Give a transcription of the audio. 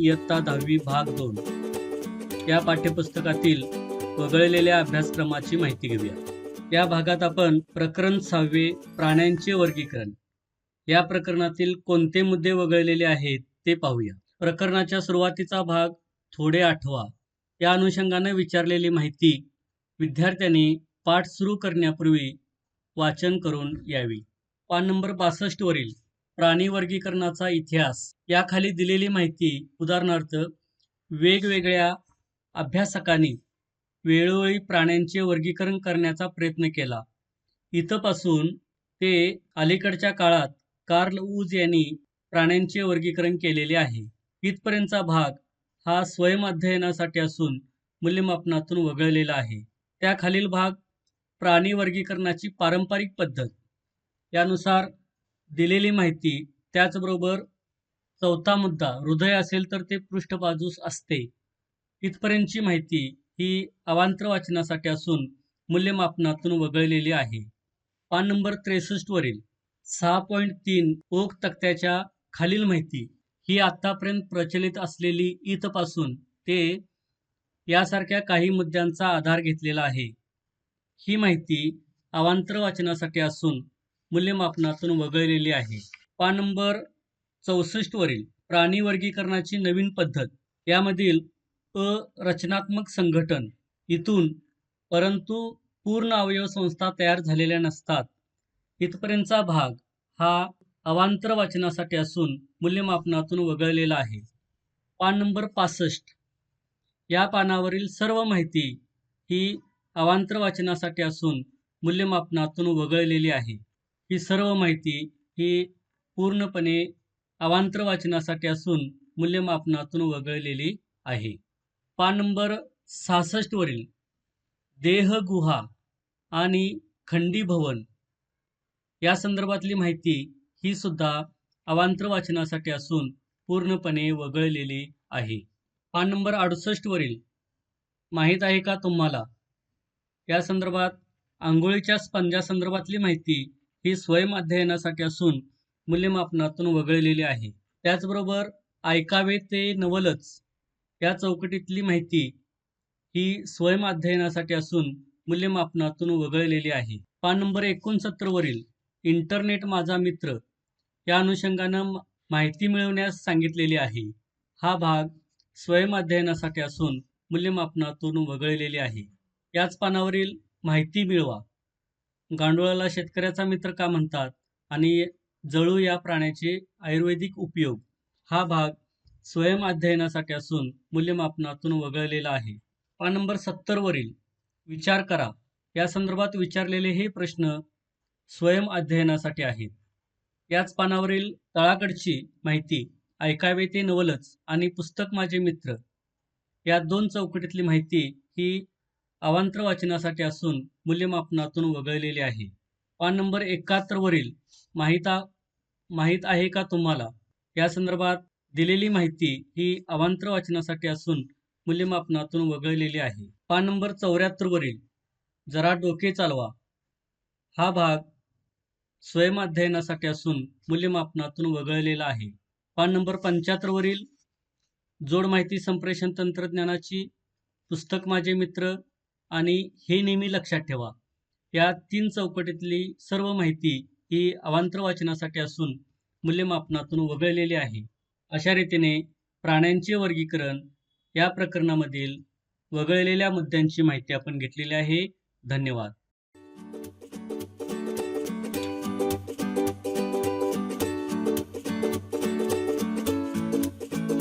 इयत्ता दहावी भाग दोन. या पाठ्यपुस्तकातील वगळलेल्या अभ्यासक्रमाची माहिती घेऊया. या भागात आपण प्रकरण सहावे प्राण्यांचे वर्गीकरण. या प्रकरणातील कोणते मुद्दे वगळलेले आहेत ते पाहूया. प्रकरणाच्या सुरुवातीचा भाग थोडे आठवा. या अनुषंगाने विचारलेली माहिती विद्यार्थ्यांनी पाठ सुरू करण्यापूर्वी वाचन करून यावी. पान नंबर बासष्ट वरील प्राणी वर्गीकरणाचा इतिहास. याखाली दिलेली माहिती उदाहरणार्थ वेगवेगळ्या अभ्यासकांनी वेळोवेळी प्राण्यांचे वर्गीकरण करण्याचा प्रयत्न केला. इथंपासून ते अलीकडच्या काळात कार्ल ऊज यांनी प्राण्यांचे वर्गीकरण केलेले आहे. इथपर्यंतचा भाग हा स्वयंअध्ययनासाठी असून मूल्यमापनातून वगळलेला आहे. त्याखालील भाग प्राणी वर्गीकरणाची पारंपरिक पद्धत. यानुसार दिलेली माहिती त्याचबरोबर चौथा मुद्दा हृदय असेल तर ते पृष्ठबाजूस असते. इथपर्यंतची माहिती ही अवांतर वाचनासाठी असून मूल्यमापनातून वगळलेली आहे. पान नंबर त्रेसष्टवरील सहा पॉईंट तीन ओक तक्त्याच्या खालील माहिती ही आत्तापर्यंत प्रचलित असलेली इथपासून ते यासारख्या काही मुद्द्यांचा आधार घेतलेला आहे. ही माहिती अवांतर वाचनासाठी असून मूल्यमापनातून वगळलेली आहे. पान नंबर चौसष्ट वरील प्राणी वर्गीकरणाची नवीन पद्धत. यामधील अ रचनात्मक संघटन. इथून परंतु पूर्ण अवयव संस्था तयार झालेल्या नसतात. इथपर्यंतचा भाग हा अवांतर वाचनासाठी असून मूल्यमापनातून वगळलेला आहे. पान नंबर पासष्ट. या पानावरील सर्व माहिती ही अवांतर वाचनासाठी असून मूल्यमापनातून वगळलेली आहे. ही सर्व माहिती ही पूर्णपणे अवांतर वाचनासाठी असून मूल्यमापनातून वगळलेली आहे. पान नंबर सहासष्टवरील देहगुहा आणि खंडी भवन या संदर्भातली माहिती ही सुद्धा अवांतर वाचनासाठी असून पूर्णपणे वगळलेली आहे. पान नंबर अडुसष्टवरील माहीत आहे का तुम्हाला? या संदर्भात आंघोळीच्या स्पंजासंदर्भातली माहिती ही स्वयं अध्ययनासाठी असून मूल्यमापनातून वगळलेली आहे. त्याचबरोबर ऐकावे ते नवलच. या चौकटीतली माहिती ही स्वयं अध्ययनासाठी असून मूल्यमापनातून वगळलेली आहे. पान नंबर एकोणसत्तर वरील इंटरनेट माझा मित्र या अनुषंगानं माहिती मिळवण्यास सांगितलेली आहे. हा भाग स्वयं अध्ययनासाठी असून मूल्यमापनातून वगळलेली आहे. याच पानावरील माहिती मिळवा. गांडुळाला शेतकऱ्याचा मित्र का म्हणतात? आणि जळू या प्राण्याचे आयुर्वेदिक उपयोग? हा भाग स्वयं अध्ययनासाठी असून मूल्यमापनातून वगळलेला आहे. पान नंबर सत्तरवरील विचार करा. या संदर्भात विचारलेले हे प्रश्न स्वयं अध्ययनासाठी आहेत. याच पानावरील तळाकडची माहिती ऐकावे ते नवलच आणि पुस्तक माझे मित्र. या दोन चौकटीतली माहिती ही अवांतर वाचनासाठी असून मूल्यमापनातून वगळलेली आहे. पान नंबर एकाहत्तरवरील माहिता माहीत आहे का तुम्हाला? या संदर्भात दिलेली माहिती ही अवांतर वाचनासाठी असून मूल्यमापनातून वगळलेली आहे. पान नंबर चौऱ्याहत्तरवरील जरा डोके चालवा. हा भाग स्वयं अध्ययनासाठी असून मूल्यमापनातून वगळलेला आहे. पान नंबर पंच्याहत्तरवरील जोड माहिती संप्रेषण तंत्रज्ञानाची पुस्तक माझे मित्र आणि हे नेहमी लक्षात ठेवा. या तीन चौकटीतली सर्व माहिती ही अवांतर वाचनासाठी असून मूल्यमापनातून वगळलेली आहे. अशा रीतीने प्राण्यांचे वर्गीकरण या प्रकरणामधील वगळलेल्या मुद्द्यांची माहिती आपण घेतलेली आहे. धन्यवाद.